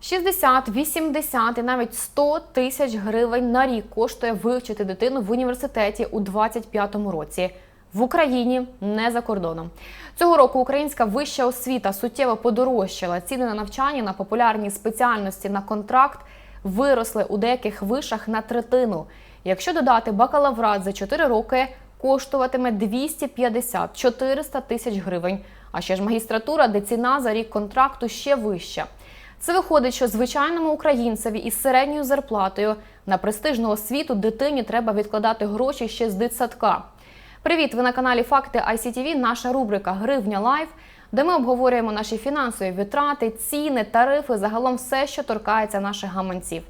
60, 80 і навіть 100 тисяч гривень на рік коштує вивчити дитину в університеті у 25-му році. В Україні не за кордоном цього року українська вища освіта суттєво подорожчала. Ціни на навчання на популярні спеціальності на контракт виросли у деяких вишах на третину. Якщо додати бакалаврат за 4 роки, коштуватиме 250-400 тисяч гривень. А ще ж магістратура, де ціна за рік контракту ще вища. Це виходить, що звичайному українцеві із середньою зарплатою на престижну освіту дитині треба відкладати гроші ще з дитсадка. Привіт! Ви на каналі Факти ICTV, наша рубрика Гривня Лайф, де ми обговорюємо наші фінансові витрати, ціни, тарифи, загалом все, що торкається наших гаманців.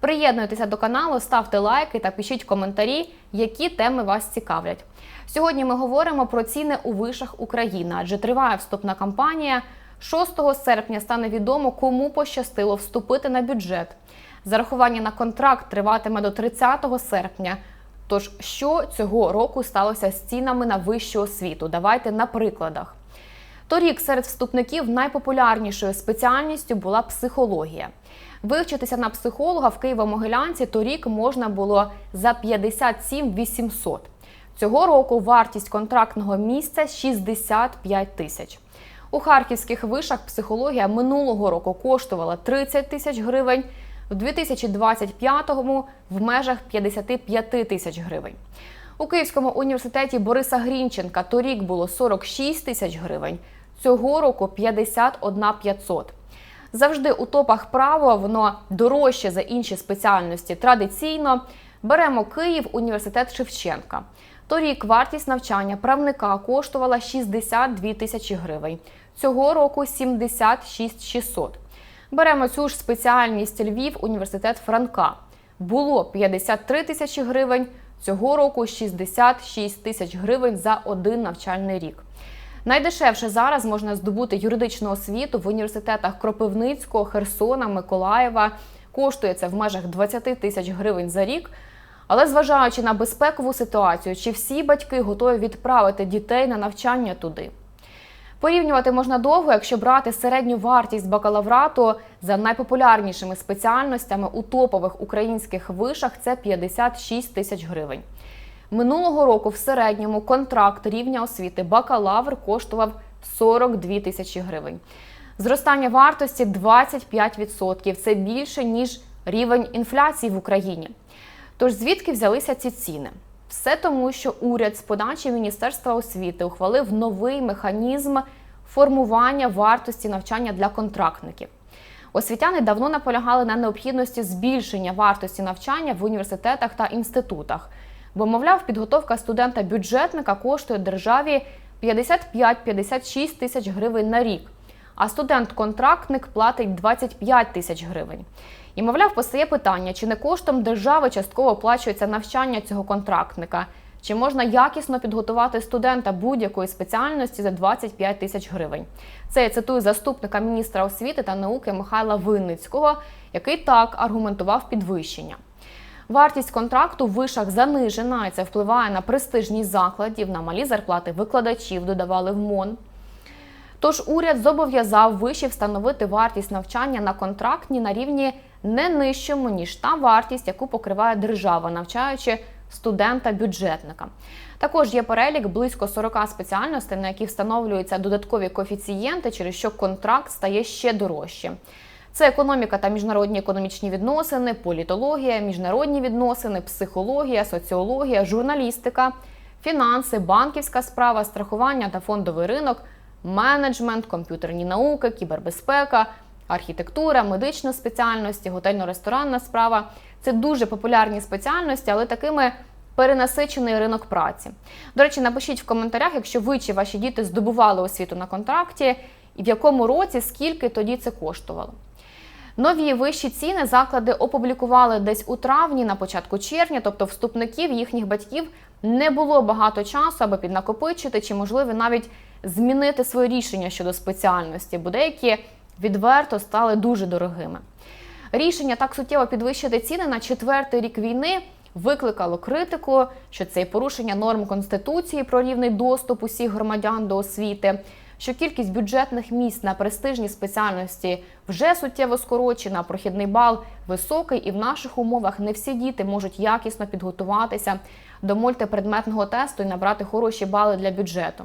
Приєднуйтеся до каналу, ставте лайки та пишіть коментарі, які теми вас цікавлять. Сьогодні ми говоримо про ціни у вишах України, адже триває вступна кампанія. 6 серпня стане відомо, кому пощастило вступити на бюджет. Зарахування на контракт триватиме до 30 серпня. Тож, що цього року сталося з цінами на вищу освіту? Давайте на прикладах. Торік серед вступників найпопулярнішою спеціальністю була психологія. Вивчитися на психолога в Києво-Могилянці торік можна було за 57 800. Цього року вартість контрактного місця 65 тисяч. У харківських вишах психологія минулого року коштувала 30 тисяч гривень, в 2025-му в межах 55 тисяч гривень. У Київському університеті Бориса Грінченка торік було 46 тисяч гривень, цього року 51 500. Завжди у топах право воно дорожче за інші спеціальності. Традиційно беремо Київ, університет Шевченка. Торік вартість навчання правника коштувала 62 тисячі гривень. Цього року 76 600. Беремо цю ж спеціальність Львів, університет Франка. Було 53 тисячі гривень. Цього року 66 тисяч гривень за один навчальний рік. Найдешевше зараз можна здобути юридичну освіту в університетах Кропивницького, Херсона, Миколаєва. Коштує це в межах 20 тисяч гривень за рік. Але зважаючи на безпекову ситуацію, чи всі батьки готові відправити дітей на навчання туди? Порівнювати можна довго, якщо брати середню вартість бакалаврату за найпопулярнішими спеціальностями у топових українських вишах це 56 тисяч гривень. Минулого року в середньому контракт рівня освіти бакалавр коштував 42 тисячі гривень. Зростання вартості 25%. Це більше ніж рівень інфляції в Україні. Тож звідки взялися ці ціни? Все тому, що уряд з подачі Міністерства освіти ухвалив новий механізм формування вартості навчання для контрактників. Освітяни давно наполягали на необхідності збільшення вартості навчання в університетах та інститутах, бо, мовляв, підготовка студента-бюджетника коштує державі 55-56 тисяч гривень на рік, а студент-контрактник платить 25 тисяч гривень. І, мовляв, постає питання, чи не коштом держави частково оплачується навчання цього контрактника, чи можна якісно підготувати студента будь-якої спеціальності за 25 тисяч гривень. Це я цитую заступника міністра освіти та науки Михайла Винницького, який так аргументував підвищення. Вартість контракту в вишах занижена, і це впливає на престижність закладів, на малі зарплати викладачів, додавали в МОН. Тож уряд зобов'язав виші встановити вартість навчання на контрактні на рівні не нижчому, ніж та вартість, яку покриває держава, навчаючи студента-бюджетника. Також є перелік близько 40 спеціальностей, на які встановлюються додаткові коефіцієнти, через що контракт стає ще дорожчим. Це економіка та міжнародні економічні відносини, політологія, міжнародні відносини, психологія, соціологія, журналістика, фінанси, банківська справа, страхування та фондовий ринок, менеджмент, комп'ютерні науки, кібербезпека, архітектура, медичні спеціальності, готельно-ресторанна справа. Це дуже популярні спеціальності, але такими перенасичений ринок праці. До речі, напишіть в коментарях, якщо ви чи ваші діти здобували освіту на контракті, і в якому році скільки тоді це коштувало. Нові вищі ціни заклади опублікували десь у травні, на початку червня, тобто вступників їхніх батьків не було багато часу, аби піднакопичити, чи можливо навіть змінити своє рішення щодо спеціальності, бо деякі відверто стали дуже дорогими. Рішення так суттєво підвищити ціни на четвертий рік війни викликало критику, що це порушення норм конституції про рівний доступ усіх громадян до освіти, що кількість бюджетних місць на престижні спеціальності вже суттєво скорочена, прохідний бал високий, і в наших умовах не всі діти можуть якісно підготуватися до мультипредметного тесту і набрати хороші бали для бюджету.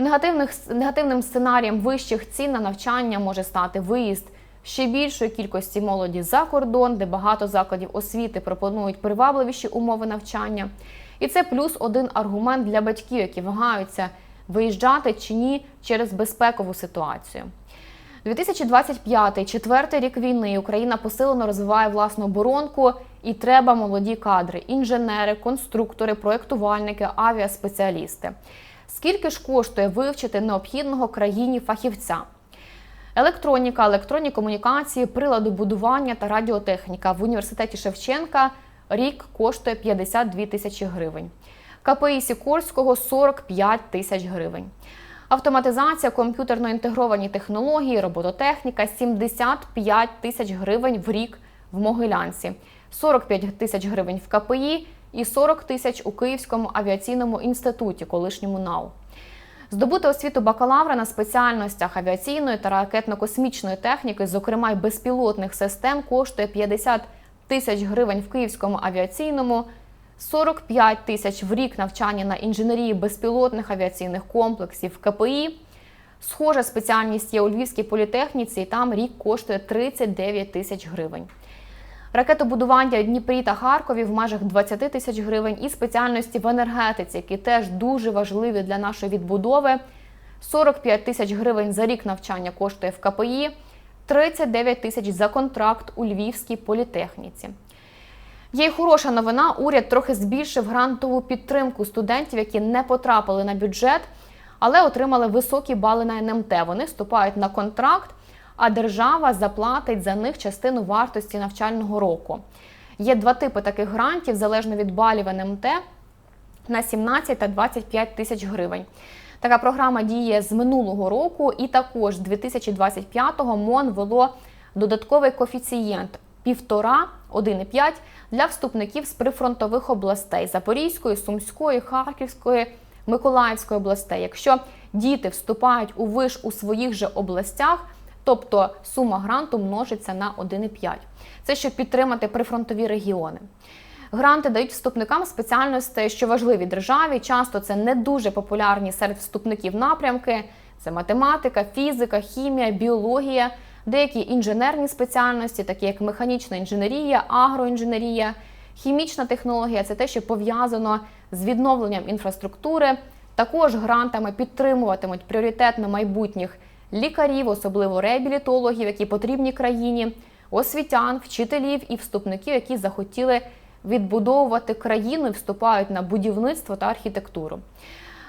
Негативних, негативним сценарієм вищих цін на навчання може стати виїзд ще більшої кількості молоді за кордон, де багато закладів освіти пропонують привабливіші умови навчання. І це плюс один аргумент для батьків, які вагаються виїжджати чи ні через безпекову ситуацію. 2025 четвертий рік війни. Україна посилено розвиває власну оборонку, і треба молоді кадри: інженери, конструктори, проєктувальники, авіаспеціалісти. Скільки ж коштує вивчити необхідного країні фахівця? Електроніка, електронні комунікації, прилади будування та радіотехніка в університеті Шевченка рік коштує 52 тисячі гривень. КПІ Сікорського 45 тисяч гривень. Автоматизація, комп'ютерно інтегровані технології, робототехніка 75 тисяч гривень в рік в Могилянці, 45 тисяч гривень в КПІ і 40 тисяч у Київському авіаційному інституті, колишньому НАУ. Здобути освіту бакалавра на спеціальностях авіаційної та ракетно-космічної техніки, зокрема й безпілотних систем, коштує 50 тисяч гривень в Київському авіаційному, 45 тисяч в рік навчання на інженерії безпілотних авіаційних комплексів КПІ. Схожа спеціальність є у Львівській політехніці, і там рік коштує 39 тисяч гривень. Ракетобудування в Дніпрі та Харкові в межах 20 тисяч гривень і спеціальності в енергетиці, які теж дуже важливі для нашої відбудови. 45 тисяч гривень за рік навчання коштує в КПІ, 39 тисяч за контракт у Львівській політехніці. Є й хороша новина. Уряд трохи збільшив грантову підтримку студентів, які не потрапили на бюджет, але отримали високі бали на НМТ. Вони вступають на контракт, а держава заплатить за них частину вартості навчального року. Є два типи таких грантів залежно від балів НМТ на 17 та 25 тисяч гривень. Така програма діє з минулого року, і також з 2025-го МОН вело додатковий коефіцієнт 1,5 1,5 для вступників з прифронтових областей Запорізької, Сумської, Харківської, Миколаївської областей. Якщо діти вступають у виш у своїх же областях, тобто сума гранту множиться на 1,5. Це щоб підтримати прифронтові регіони. Гранти дають вступникам спеціальностей, що важливі державі. Часто це не дуже популярні серед вступників напрямки. Це математика, фізика, хімія, біологія, деякі інженерні спеціальності, такі як механічна інженерія, агроінженерія, хімічна технологія це те, що пов'язано з відновленням інфраструктури. Також грантами підтримуватимуть пріоритетно майбутніх лікарів, особливо реабілітологів, які потрібні країні, освітян, вчителів і вступників, які захотіли відбудовувати країну і вступають на будівництво та архітектуру.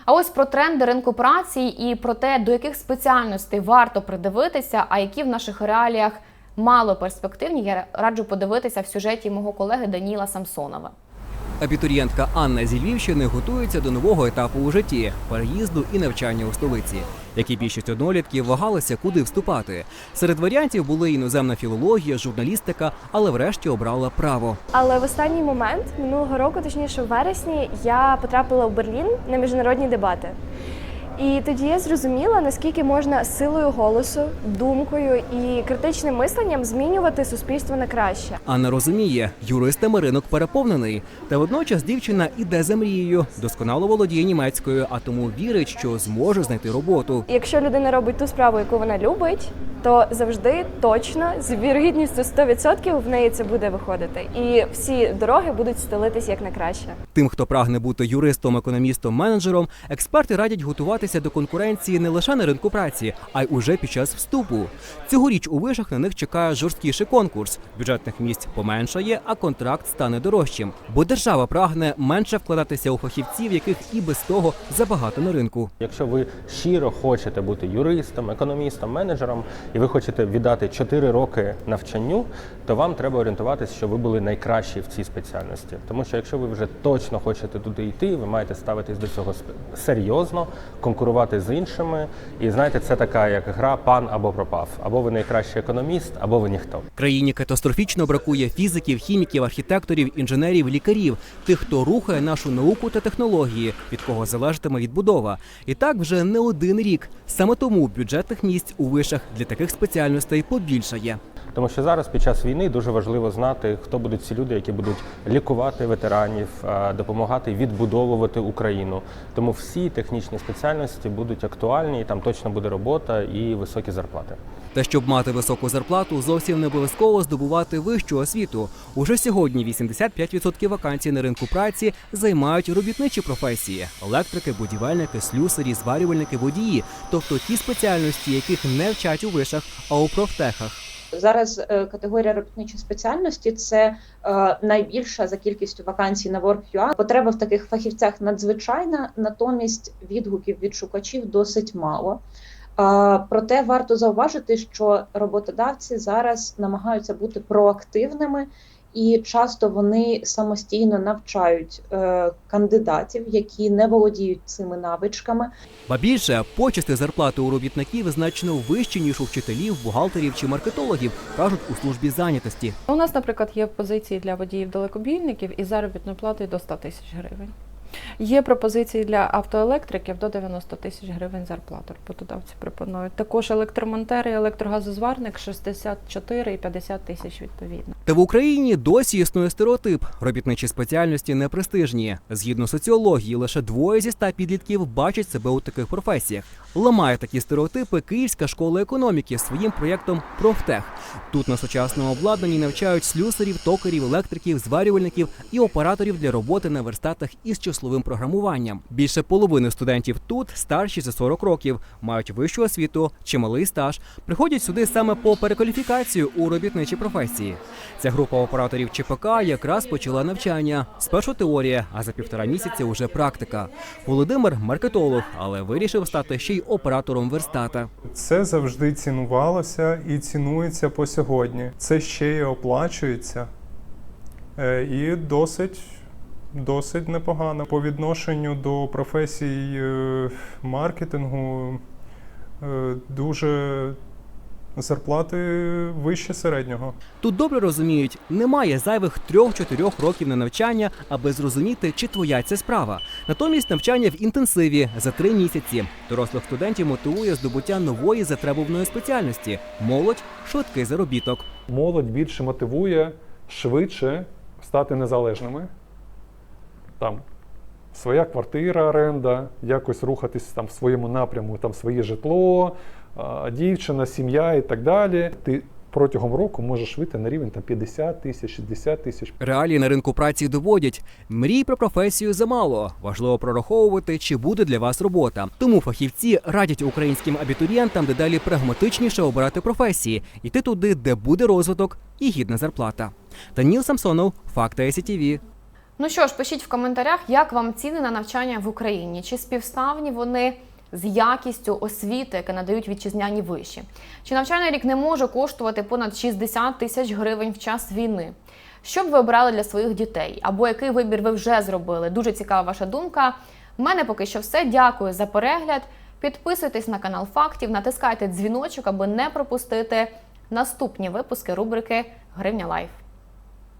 А ось про тренди ринку праці і про те, до яких спеціальностей варто придивитися, а які в наших реаліях мало перспективні, я раджу подивитися в сюжеті мого колеги Даніла Самсонова. Абітурієнтка Анна зі Львівщини готується до нового етапу у житті переїзду і навчання у столиці. Як і більшість однолітків вагалися, куди вступати. Серед варіантів були іноземна філологія, журналістика, але врешті обрала право. Але в останній момент минулого року, точніше в вересні, я потрапила в Берлін на міжнародні дебати. І тоді я зрозуміла, наскільки можна силою голосу, думкою і критичним мисленням змінювати суспільство на краще. Анна розуміє, юристами ринок переповнений. Та водночас дівчина іде за мрією, досконало володіє німецькою, а тому вірить, що зможе знайти роботу. Якщо людина робить ту справу, яку вона любить, то завжди точно з вірогідністю 100% в неї це буде виходити. І всі дороги будуть стелитись як на краще. Тим, хто прагне бути юристом, економістом, менеджером, експерти радять готуватися до конкуренції не лише на ринку праці, а й уже під час вступу. Цьогоріч у вишах на них чекає жорсткіший конкурс. Бюджетних місць поменшає, а контракт стане дорожчим. Бо держава прагне менше вкладатися у фахівців, яких і без того забагато на ринку. Якщо ви щиро хочете бути юристом, економістом, менеджером, і ви хочете віддати 4 роки навчанню, то вам треба орієнтуватися, що ви були найкращі в цій спеціальності. Тому що якщо ви вже точно хочете туди йти, ви маєте ставитись до цього серйозно, конкурувати з іншими. І знаєте, це така як гра пан або пропав. Або ви найкращий економіст, або ви ніхто. Країні катастрофічно бракує фізиків, хіміків, архітекторів, інженерів, лікарів, тих, хто рухає нашу науку та технології, від кого залежатиме відбудова. І так вже не один рік. Саме тому бюджетних місць у вишах для таких спеціальностей побільшає. Тому що зараз під час війни дуже важливо знати, хто будуть ці люди, які будуть лікувати ветеранів, допомагати відбудовувати Україну. Тому всі технічні спеціальності будуть актуальні, і там точно буде робота і високі зарплати. Та щоб мати високу зарплату, зовсім не обов'язково здобувати вищу освіту. Уже сьогодні 85% вакансій на ринку праці займають робітничі професії: електрики, будівельники, слюсарі, зварювальники, водії, тобто ті спеціальності, яких не вчать у вишах, а у профтехах. Зараз е, категорія робітничої спеціальності це е, найбільша за кількістю вакансій на Work.ua. Потреба в таких фахівцях надзвичайна, натомість відгуків від шукачів досить мало. Е, Проте варто зауважити, що роботодавці зараз намагаються бути проактивними. І часто вони самостійно навчають е, кандидатів, які не володіють цими навичками, Ба більше почасти зарплати у робітників значно вищі ніж у вчителів, бухгалтерів чи маркетологів, кажуть у службі зайнятості. У нас, наприклад, є позиції для водіїв далекобійників із заробітною платою до 100 тисяч гривень. Є пропозиції для автоелектриків до 90 тисяч гривень зарплату роботодавці пропонують. Також електромонтер і електрогазозварник 64 і 50 тисяч відповідно. Та в Україні досі існує стереотип. Робітничі спеціальності непрестижні. Згідно соціології, лише двоє зі ста підлітків бачать себе у таких професіях. Ламає такі стереотипи Київська школа економіки своїм проєктом Профтех. Тут на сучасному обладнанні навчають слюсарів, токарів, електриків, зварювальників і операторів для роботи на верстатах із числовим програмуванням. Більше половини студентів тут старші за 40 років, мають вищу освіту, чималий стаж, приходять сюди саме по перекваліфікацію у робітничі професії. Ця група операторів ЧПК якраз почала навчання. Спершу теорія, а за півтора місяця уже практика. Володимир маркетолог, але вирішив стати ще й оператором верстата. Це завжди цінувалося і цінується по сьогодні. Це ще й оплачується Е, і досить, досить непогано. По відношенню до професій е, маркетингу е, дуже зарплати вище середнього. Тут добре розуміють, немає зайвих трьох-чотирьох років на навчання, аби зрозуміти, чи твоя це справа. Натомість навчання в інтенсиві за три місяці. Дорослих студентів мотивує здобуття нової затребуваної спеціальності. Молодь швидкий заробіток. молодь більше мотивує швидше стати незалежними. Там своя квартира, оренда, якось рухатись там в своєму напряму, там своє житло, дівчина, сім'я і так далі. Ти протягом року можеш вийти на рівень там 50 тисяч, 60 тисяч. Реалії на ринку праці доводять: мрій про професію замало. Важливо прораховувати, чи буде для вас робота. Тому фахівці радять українським абітурієнтам дедалі прагматичніше обирати професії, йти туди, де буде розвиток і гідна зарплата. Даніл Самсонов, Факти СІТІВІ. Ну що ж, пишіть в коментарях, як вам ціни на навчання в Україні? Чи співставні вони з якістю освіти, яке надають вітчизняні виші? Чи навчальний рік не може коштувати понад 60 тисяч гривень в час війни? Що б ви обрали для своїх дітей? Або який вибір ви вже зробили? Дуже цікава ваша думка. У мене поки що все. Дякую за перегляд. Підписуйтесь на канал Фактів, натискайте дзвіночок, аби не пропустити наступні випуски рубрики Гривня Лайф.